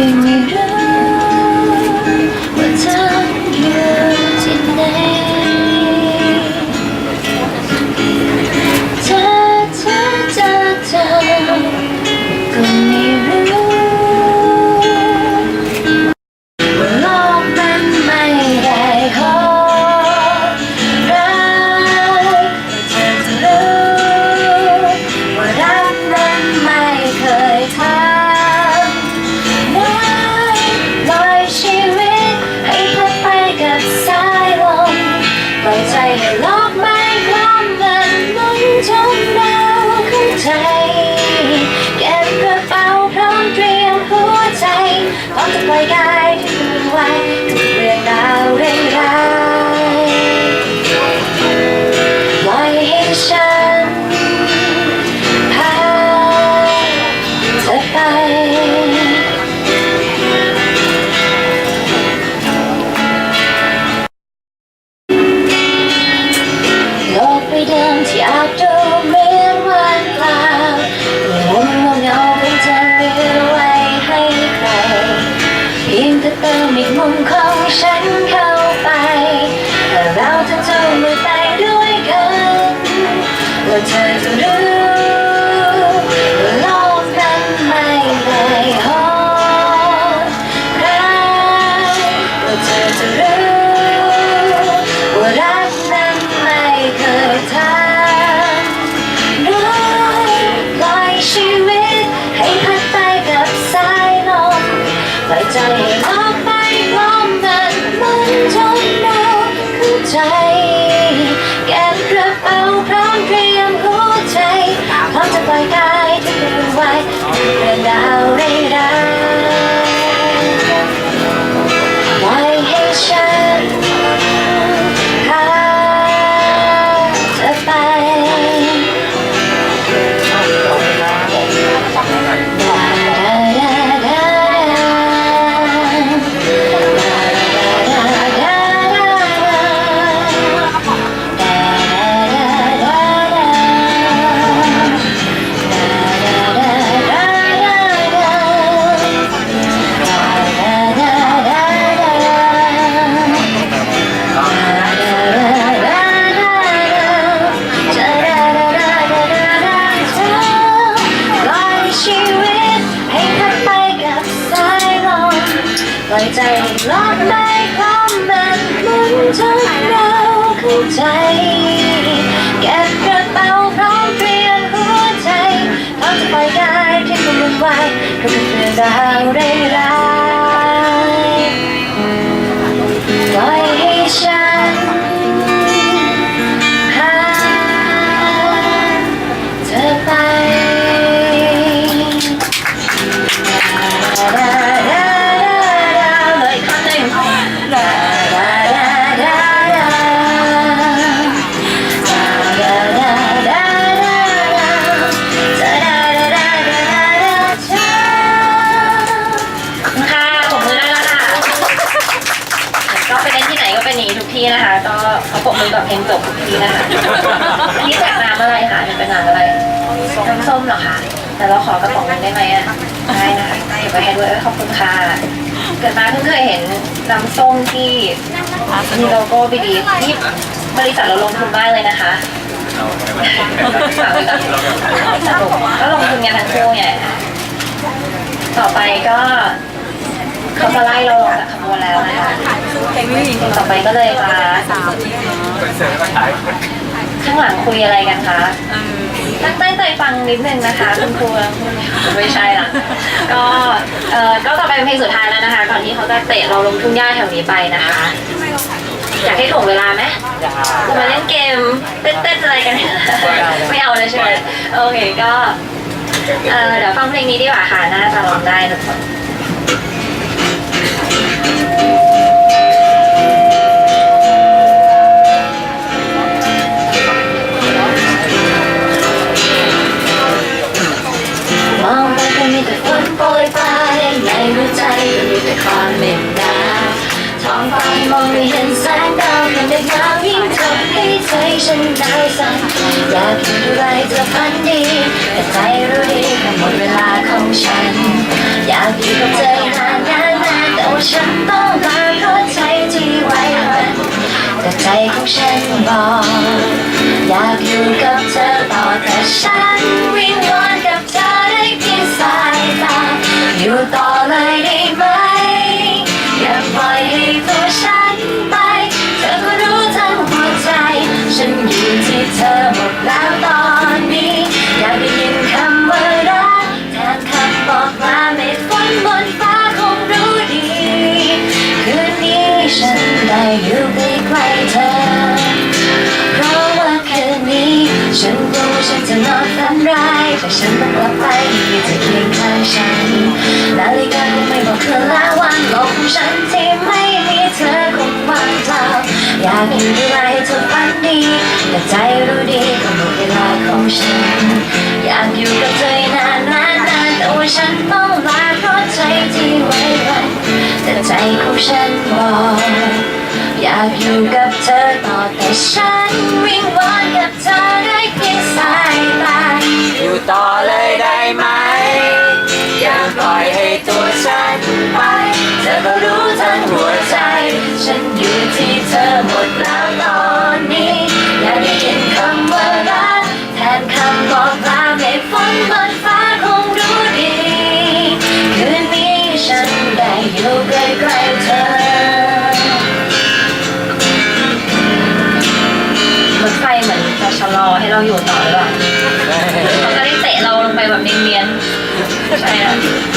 给你热。 อีกมุมของฉันเข้าไปและเราทั้งจูงมือไปด้วยกันว่าเธอจะรู้ ใจ เก็บกระเป๋าพร้อมเปลี่ยนหัวใจพร้อมจะไปได้ที่คุณลืมไว้ก็เป็นเรื่องราวร้าย งจบทุกที่นะคะ อันนี้แจกน้ำอะไรคะเนี่ยเป็นน้ำอะไร น้ำส้มเหรอคะ แต่เราขอกระป๋องหนึงได้ไหมอะ ได้นะคะเก็บไว้ให้ด้วยเอ้ยขอบคุณค่ะ เกิดมาเพิ่งเคยเห็นน้ำส้มที่มีโลโก้บีดีที่บริษัทเราลงทุนมากเลยนะคะ ฝากไว้ก่อนสนุกก็ลงทุนกันทั้งคู่ไงต่อไปก็ เขาจะไล่เราลงจากขบวนแล้วนะคะต่อไปก็เลยมาข้างหลังคุยอะไรกันคะตั้งใจฟังนิดนึงนะคะคุณครูไม่ใช่ละก็เออก็ต่อไปเป็นเพลงสุดท้ายแล้วนะคะก่อนที่เขาจะเตะเราลงทุ่งหญ้าแถวนี้ไปนะคะ อยากให้ถ่วงเวลาไหมจะมาเล่นเกมเต้นๆอะไรกัน ไม่เอาเลยใช่ไหมโอเคก็เออเดี๋ยวฟังเพลงนี้ดีกว่าค่ะน่าจะร้องได้ทุกคน แต่ฝนโปรยปลายในหัวใจมีแต่ความเหม็นดาท้องฟ้ามองไม่เห็นแสงดาวแต่หนาวยิ่งทำให้ใจฉันหนาวสั่นอยากคิดอะไรจะฝันดี แต่ใจรู้ดีว่าหมดเวลาของฉัน อยากอยู่กับเธอนานนานแต่ว่าฉันต้องลาเพราะใจที่ไว้วันแต่ใจของฉันบอก อยากอยู่กับเธอต่อแต่ฉันวิ ฉันต้องกลับไปมีเธอเคียงข้างฉันนาฬิกาคงไม่บอกเธอล้ววันโลกของฉันที่ไม่มีเธอคงว่างเปล่าอยากอยู่ดูแลให้เธอฝันดีแต่ใจรู้ดีก็หมดเวลาของฉัน อยากอยู่กับเธอนานนานนานแต่ว่าฉันต้องลาเพราะใจที่ไว้วันแต่ใจของฉันบอกอยากอยู่กับเธอต่อแต่ฉันวิงวอนกับเธอได้เพียงสายตา อยู่ต่อเลยได้ไหม อย่าปล่อยให้ตัวฉันไปเธอก็รู้ทั้งหัวใจ ฉันอยู่ที่เธอหมดแล้วตอนนี้อยากได้ยินคำว่ารักแทนคำบอกลาให้ฝนบนฟ้าคงรู้ดีคืนนี้ฉันได้อยู่ใกล้ๆเธอรถไฟเหมือนจะชะลอให้เราอยู่ต่อ ห